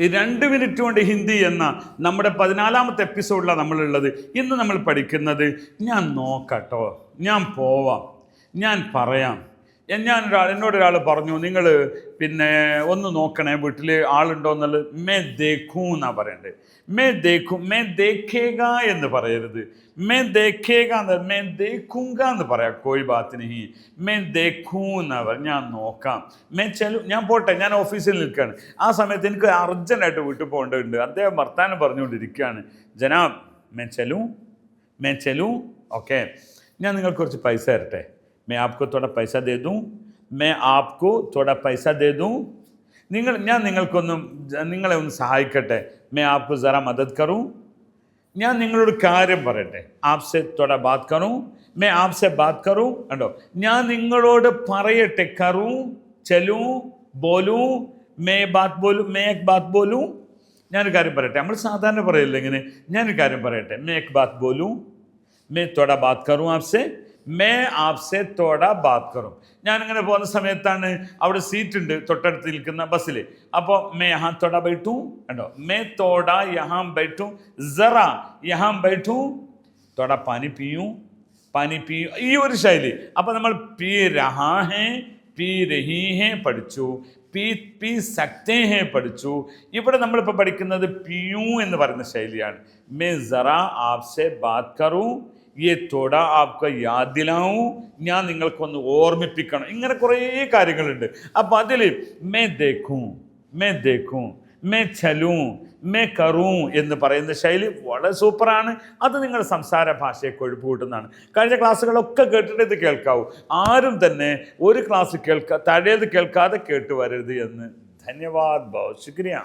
രണ്ട് മിനിറ്റ് കൊണ്ട് ഹിന്ദി എന്ന നമ്മുടെ പതിനാലാമത്തെ എപ്പിസോഡിലാണ് നമ്മളുള്ളത്. ഇന്ന് നമ്മൾ പഠിക്കുന്നത് ഞാൻ നോക്കട്ടോ ഞാൻ പോവാം ഞാൻ പറയാം. ഞാൻ ഒരാൾ എന്നോട് ഒരാൾ പറഞ്ഞു നിങ്ങൾ പിന്നെ ഒന്ന് നോക്കണേ വീട്ടിൽ ആളുണ്ടോ എന്നുള്ളത്. മേ ദേഖൂ എന്നാ പറയണ്ടേ. മേ ദേഖൂ മേ ദേഖേക എന്ന് പറയരുത്. മേ ദേഖേക എന്ന് മേ ദേഖുങ്ക എന്ന് പറയാം കോഴി ബാത്തിന് ഹി മേ ദേഖൂ എന്നാ പറ ഞാൻ നോക്കാം. മേ ചെലു ഞാൻ പോട്ടെ ഞാൻ ഓഫീസിൽ നിൽക്കുകയാണ് ആ സമയത്ത് എനിക്ക് അർജന്റായിട്ട് വീട്ടിൽ പോകേണ്ടതുണ്ട്. അദ്ദേഹം വർത്താനം പറഞ്ഞുകൊണ്ടിരിക്കുകയാണ്. ജനാബ് മേ ചെലു മേ ചെലു ഓക്കെ. ഞാൻ നിങ്ങൾക്ക് കുറച്ച് പൈസ തരട്ടെ. मैं आपको थोड़ा पैसा दे दूं मैं आपको थोड़ा पैसा दे दूं നിങ്ങൾ ഞാൻ നിങ്ങൾക്കൊന്നും നിങ്ങളെ ഒന്ന് സഹായിക്കട്ടെ മേ ആപ്കോ ജറ മദത് കറൂ ഞാൻ നിങ്ങളോട് കാര്യം പറയട്ടെ ആപ്സെ തൊട ബാത് കറൂ മേ ആപ്സെ ബാത് കറൂ കണ്ടോ ഞാൻ നിങ്ങളോട് പറയട്ടെ കറൂ ചെലൂ ബോലൂ മേ ബാത് ബോലൂ മേ എക് ബാത് ബോലൂ ഞാനൊരു കാര്യം പറയട്ടെ നമ്മൾ സാധാരണ പറയില്ല ഇങ്ങനെ ഞാനൊരു കാര്യം പറയട്ടെ മേ എക് ബാത് ബോലൂ മേ തൊട ബാത് കറൂ ആപ്സെ മേ ആപ്സെ തോട ബാത് കറും. ഞാനിങ്ങനെ പോകുന്ന സമയത്താണ് അവിടെ സീറ്റ് ഉണ്ട് തൊട്ടടുത്ത് നിൽക്കുന്ന ബസ്സിൽ അപ്പോൾ മേ യഹാം തോട ബൈട്ടു കണ്ടോ? മേ തോട യഹാം ബൈട്ടു ജറ യഹാം ബൈട്ടു തോട പാനി പിയു പാനി പിയു ഈ ഒരു ശൈലി. അപ്പോൾ നമ്മൾ പി രഹാ ഹേ പി രഹീ ഹേ പഠിച്ചു പി പി സക്തേ ഹേ പഠിച്ചു. ഇവിടെ നമ്മളിപ്പോൾ പഠിക്കുന്നത് പിയു എന്ന് പറയുന്ന ശൈലിയാണ്. മേ ജറ ആപ്സെ ബാത് കറൂ ഈ തൊട ആപ്ക യാദിലാവും ഞാൻ നിങ്ങൾക്കൊന്ന് ഓർമ്മിപ്പിക്കണം. ഇങ്ങനെ കുറേ കാര്യങ്ങളുണ്ട്. അപ്പം അതിൽ മേ ദേക്കും മേ ദേക്കും മേ ചലൂ മേ കറൂ എന്ന് പറയുന്ന ശൈലി വളരെ സൂപ്പറാണ്. അത് നിങ്ങൾ സംസാര ഭാഷയെ കൊഴുപ്പ് കൂട്ടുന്നതാണ് കഴിഞ്ഞ ക്ലാസ്സുകളൊക്കെ കേട്ടിട്ട് ഇത് കേൾക്കാവൂ. ആരും തന്നെ ഒരു ക്ലാസ് കേൾക്കാ തഴയത് കേൾക്കാതെ കേട്ടു വരരുത് എന്ന്. ധന്യവാദ് ബഹു ശുക്രിയ.